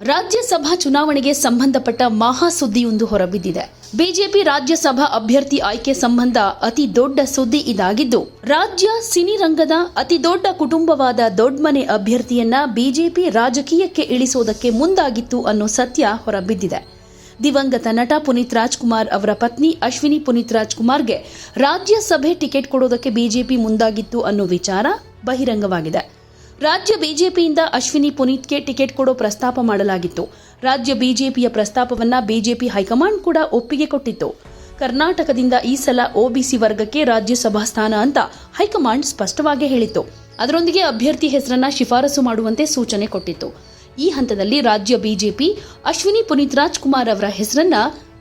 ರಾಜ್ಯಸಭಾ ಚುನಾವಣೆಗೆ ಸಂಬಂಧಪಟ್ಟ ಮಹಾ ಸುದ್ದಿಯೊಂದು ಹೊರಬಿದ್ದಿದೆ. ಬಿಜೆಪಿ ರಾಜ್ಯಸಭಾ ಅಭ್ಯರ್ಥಿ ಆಯ್ಕೆ ಸಂಬಂಧ ಅತಿ ದೊಡ್ಡ ಸುದ್ದಿ ಇದಾಗಿದ್ದು, ರಾಜ್ಯ ಸಿನಿರಂಗದ ಅತಿ ದೊಡ್ಡ ಕುಟುಂಬವಾದ ದೊಡ್ಮನೆ ಅಭ್ಯರ್ಥಿಯನ್ನ ಬಿಜೆಪಿ ರಾಜಕೀಯಕ್ಕೆ ಇಳಿಸೋದಕ್ಕೆ ಮುಂದಾಗಿತ್ತು ಅನ್ನೋ ಸತ್ಯ ಹೊರಬಿದ್ದಿದೆ. ದಿವಂಗತ ನಟ ಪುನೀತ್ ರಾಜ್ಕುಮಾರ್ ಅವರ ಪತ್ನಿ ಅಶ್ವಿನಿ ಪುನೀತ್ ರಾಜ್ಕುಮಾರ್ಗೆ ರಾಜ್ಯಸಭೆ ಟಿಕೆಟ್ ಕೊಡೋದಕ್ಕೆ ಬಿಜೆಪಿ ಮುಂದಾಗಿತ್ತು ಅನ್ನೋ ವಿಚಾರ ಬಹಿರಂಗವಾಗಿದೆ. ರಾಜ್ಯ ಬಿಜೆಪಿಯಿಂದ ಅಶ್ವಿನಿ ಪುನೀತ್ಗೆ ಟಿಕೆಟ್ ಕೊಡೋ ಪ್ರಸ್ತಾಪ ಮಾಡಲಾಗಿತ್ತು. ರಾಜ್ಯ ಬಿಜೆಪಿಯ ಪ್ರಸ್ತಾಪವನ್ನ ಬಿಜೆಪಿ ಹೈಕಮಾಂಡ್ ಕೂಡ ಒಪ್ಪಿಗೆ ಕೊಟ್ಟಿತ್ತು. ಕರ್ನಾಟಕದಿಂದ ಈ ಸಲ ಒಬಿಸಿ ವರ್ಗಕ್ಕೆ ರಾಜ್ಯಸಭಾ ಸ್ಥಾನ ಅಂತ ಹೈಕಮಾಂಡ್ ಸ್ಪಷ್ಟವಾಗಿ ಹೇಳಿತ್ತು. ಅದರೊಂದಿಗೆ ಅಭ್ಯರ್ಥಿ ಹೆಸರನ್ನ ಶಿಫಾರಸು ಮಾಡುವಂತೆ ಸೂಚನೆ ಕೊಟ್ಟಿತ್ತು. ಈ ಹಂತದಲ್ಲಿ ರಾಜ್ಯ ಬಿಜೆಪಿ ಅಶ್ವಿನಿ ಪುನೀತ್ ರಾಜ್ಕುಮಾರ್ ಅವರ ಹೆಸರನ್ನ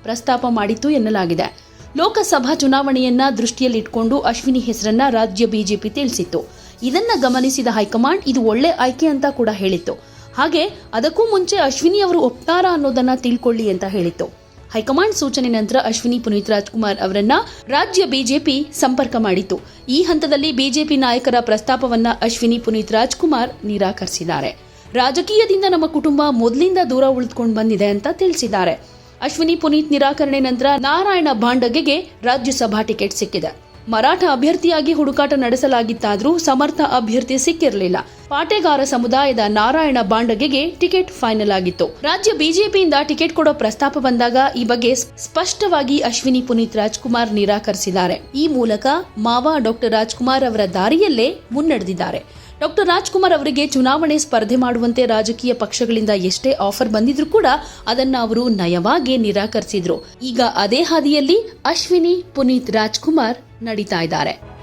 ಪ್ರಸ್ತಾಪ ಮಾಡಿತ್ತು ಎನ್ನಲಾಗಿದೆ. ಲೋಕಸಭಾ ಚುನಾವಣೆಯನ್ನ ದೃಷ್ಟಿಯಲ್ಲಿಟ್ಟುಕೊಂಡು ಅಶ್ವಿನಿ ಹೆಸರನ್ನ ರಾಜ್ಯ ಬಿಜೆಪಿ ತಿಳಿಸಿತ್ತು. ಇದನ್ನ ಗಮನಿಸಿದ ಹೈಕಮಾಂಡ್ ಇದು ಒಳ್ಳೆ ಆಯ್ಕೆ ಅಂತ ಕೂಡ ಹೇಳಿತ್ತು. ಹಾಗೆ ಅದಕ್ಕೂ ಮುಂಚೆ ಅಶ್ವಿನಿ ಅವರು ಒಪ್ತಾರಾ ಅನ್ನೋದನ್ನ ತಿಳ್ಕೊಳ್ಳಿ ಅಂತ ಹೇಳಿತ್ತು. ಹೈಕಮಾಂಡ್ ಸೂಚನೆ ನಂತರ ಅಶ್ವಿನಿ ಪುನೀತ್ ರಾಜ್ಕುಮಾರ್ ಅವರನ್ನ ರಾಜ್ಯ ಬಿಜೆಪಿ ಸಂಪರ್ಕ ಮಾಡಿತ್ತು. ಈ ಹಂತದಲ್ಲಿ ಬಿಜೆಪಿ ನಾಯಕರ ಪ್ರಸ್ತಾಪವನ್ನ ಅಶ್ವಿನಿ ಪುನೀತ್ ರಾಜ್ಕುಮಾರ್ ನಿರಾಕರಿಸಿದ್ದಾರೆ. ರಾಜಕೀಯದಿಂದ ನಮ್ಮ ಕುಟುಂಬ ಮೊದಲಿಂದ ದೂರ ಉಳಿದುಕೊಂಡು ಬಂದಿದೆ ಅಂತ ತಿಳಿಸಿದ್ದಾರೆ. ಅಶ್ವಿನಿ ಪುನೀತ್ ನಿರಾಕರಣೆ ನಂತರ ನಾರಾಯಣ ಭಾಂಡಗೆಗೆ ರಾಜ್ಯಸಭಾ ಟಿಕೆಟ್ ಸಿಕ್ಕಿದೆ. ಮರಾಠ ಅಭ್ಯರ್ಥಿಯಾಗಿ ಹುಡುಕಾಟ ನಡೆಸಲಾಗಿತ್ತಾದರೂ ಸಮರ್ಥ ಅಭ್ಯರ್ಥಿ ಸಿಕ್ಕಿರಲಿಲ್ಲ. ಪಾಟೆಗಾರ ಸಮುದಾಯದ ನಾರಾಯಣ ಬಾಂಡಗೆಗೆ ಟಿಕೆಟ್ ಫೈನಲ್ ಆಗಿತ್ತು. ರಾಜ್ಯ ಬಿಜೆಪಿಯಿಂದ ಟಿಕೆಟ್ ಕೊಡೋ ಪ್ರಸ್ತಾಪ ಬಂದಾಗ ಈ ಬಗ್ಗೆ ಸ್ಪಷ್ಟವಾಗಿ ಅಶ್ವಿನಿ ಪುನೀತ್ ರಾಜ್ಕುಮಾರ್ ನಿರಾಕರಿಸಿದ್ದಾರೆ. ಈ ಮೂಲಕ ಮಾವ ಡಾಕ್ಟರ್ ರಾಜ್ಕುಮಾರ್ ಅವರ ದಾರಿಯಲ್ಲೇ ಮುನ್ನಡೆದಿದ್ದಾರೆ. ಡಾಕ್ಟರ್ ರಾಜ್ಕುಮಾರ್ ಅವರಿಗೆ ಚುನಾವಣೆ ಸ್ಪರ್ಧೆ ಮಾಡುವಂತೆ ರಾಜಕೀಯ ಪಕ್ಷಗಳಿಂದ ಎಷ್ಟೇ ಆಫರ್ ಬಂದಿದ್ರೂ ಕೂಡ ಅದನ್ನ ಅವರು ನಯವಾಗಿ ನಿರಾಕರಿಸಿದ್ರು. ಈಗ ಅದೇ ಹಾದಿಯಲ್ಲಿ ಅಶ್ವಿನಿ ಪುನೀತ್ ರಾಜ್ಕುಮಾರ್ ನಡೀತಾ ಇದ್ದಾರೆ.